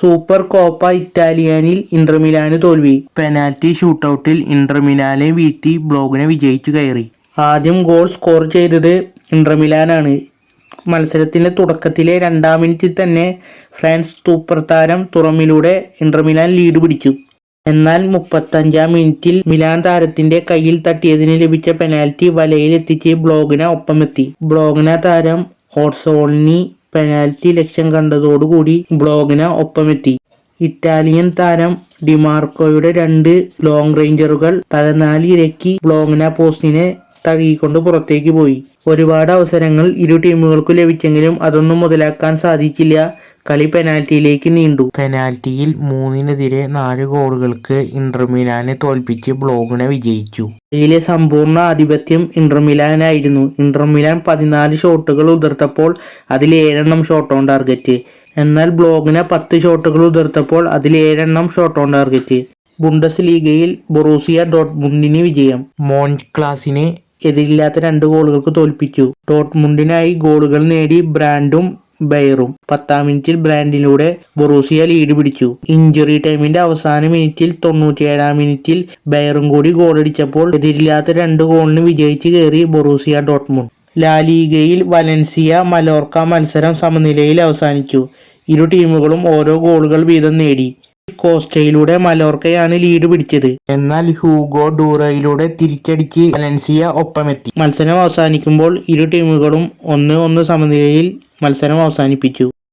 Super Coppa ഇറ്റാലിയനിൽ Inter മിലാന് തോൽവി. പെനാൽറ്റി ഷൂട്ടൌട്ടിൽ ഇന്റർ മിലാനെ വീഴ്ത്തി ബ്ലോഗിനെ വിജയിച്ചു കയറി. ആദ്യം ഗോൾ സ്കോർ ചെയ്തത് ഇന്റർ മത്സരത്തിന്റെ തുടക്കത്തിലെ രണ്ടാം മിനിറ്റിൽ തന്നെ ഫ്രാൻസ് സൂപ്പർ താരം തുറമിലൂടെ ഇന്റർ മിലാൻ ലീഡ് പിടിച്ചു. എന്നാൽ മുപ്പത്തഞ്ചാം മിനിറ്റിൽ മിലാൻ താരത്തിന്റെ കയ്യിൽ തട്ടിയതിന് ലഭിച്ച പെനാൽറ്റി വലയിലെത്തിച്ച് ബ്ലോഗിന ഒപ്പമെത്തി. ബ്ലോഗിന താരം ഓർസോളിനി പെനാൽറ്റി ലക്ഷ്യം കണ്ടതോടുകൂടി ബ്ലോഗിന ഒപ്പമെത്തി. ഇറ്റാലിയൻ താരം ഡിമാർക്കോയുടെ രണ്ട് ലോങ് റേഞ്ചറുകൾ തലനാലിരക്കി ബ്ലോഗിന പോസ്റ്റിനെ തഴുകിക്കൊണ്ട് പുറത്തേക്ക് പോയി. ഒരുപാട് അവസരങ്ങൾ ഇരു ടീമുകൾക്കും ലഭിച്ചെങ്കിലും അതൊന്നും മുതലാക്കാൻ സാധിച്ചില്ല. കളി പെനാൽറ്റിയിലേക്ക് നീണ്ടു. പെനാൽറ്റിയിൽ മൂന്നിനെതിരെ നാല് ഗോളുകൾക്ക് ഇന്റർമിലാനെ തോൽപ്പിച്ച് ബ്ലോഗിനെ വിജയിച്ചു. കളിയിലെ സമ്പൂർണ ആധിപത്യം ഇന്റർമിലാനായിരുന്നു ഇന്റർമിലാൻ ഇന്റർ പതിനാല് ഷോട്ടുകൾ ഉതിർത്തപ്പോൾ അതിൽ ഏഴെണ്ണം ഷോട്ട് ഓൺ ടാർഗറ്റ് എന്നാൽ ബ്ലോഗിനെ പത്ത് ഷോട്ടുകൾ ഉതിർത്തപ്പോൾ അതിൽ ഏഴെണ്ണം ഷോട്ട് ഓൺ ടാർഗറ്റ് ബുണ്ടസ് ലീഗയിൽ ബൊറൂസിയ ഡോട്ട്മുണ്ടിന് വിജയം. മോൺ ക്ലാസിനെ എതിരില്ലാത്ത രണ്ട് ഗോളുകൾക്ക് തോൽപ്പിച്ചു. ഡോട്ട്മുണ്ടിനായി ഗോളുകൾ നേടി ബ്രാൻഡും ബെയറും. പത്താം മിനിറ്റിൽ ബ്രാൻഡിലൂടെ ബൊറൂസിയ ലീഡ് പിടിച്ചു. ഇഞ്ചുറി ടൈമിന്റെ അവസാന മിനിറ്റിൽ തൊണ്ണൂറ്റിയേഴാം മിനിറ്റിൽ ബെയറും കൂടി ഗോളടിച്ചപ്പോൾ എതിരില്ലാത്ത രണ്ട് ഗോളിന് വിജയിച്ച് കയറി ബൊറൂസിയ ഡോട്ട്മുണ്ട്. ലാലീഗയിൽ വലൻസിയ മലോർക്ക മത്സരം സമനിലയിൽ അവസാനിച്ചു. ഇരു ടീമുകളും ഓരോ ഗോളുകൾ വീതം നേടി. കോസ്റ്റയിലൂടെ മലോർക്കയാണ് ലീഡ് പിടിച്ചത്. എന്നാൽ ഹ്യൂഗോ ഡൂറയിലൂടെ തിരിച്ചടിച്ച് വലൻസിയ ഒപ്പമെത്തി. മത്സരം അവസാനിക്കുമ്പോൾ ഇരു ടീമുകളും ഒന്ന് ഒന്ന് സമനിലയിൽ മത്സരം അവസാനിപ്പിച്ചു.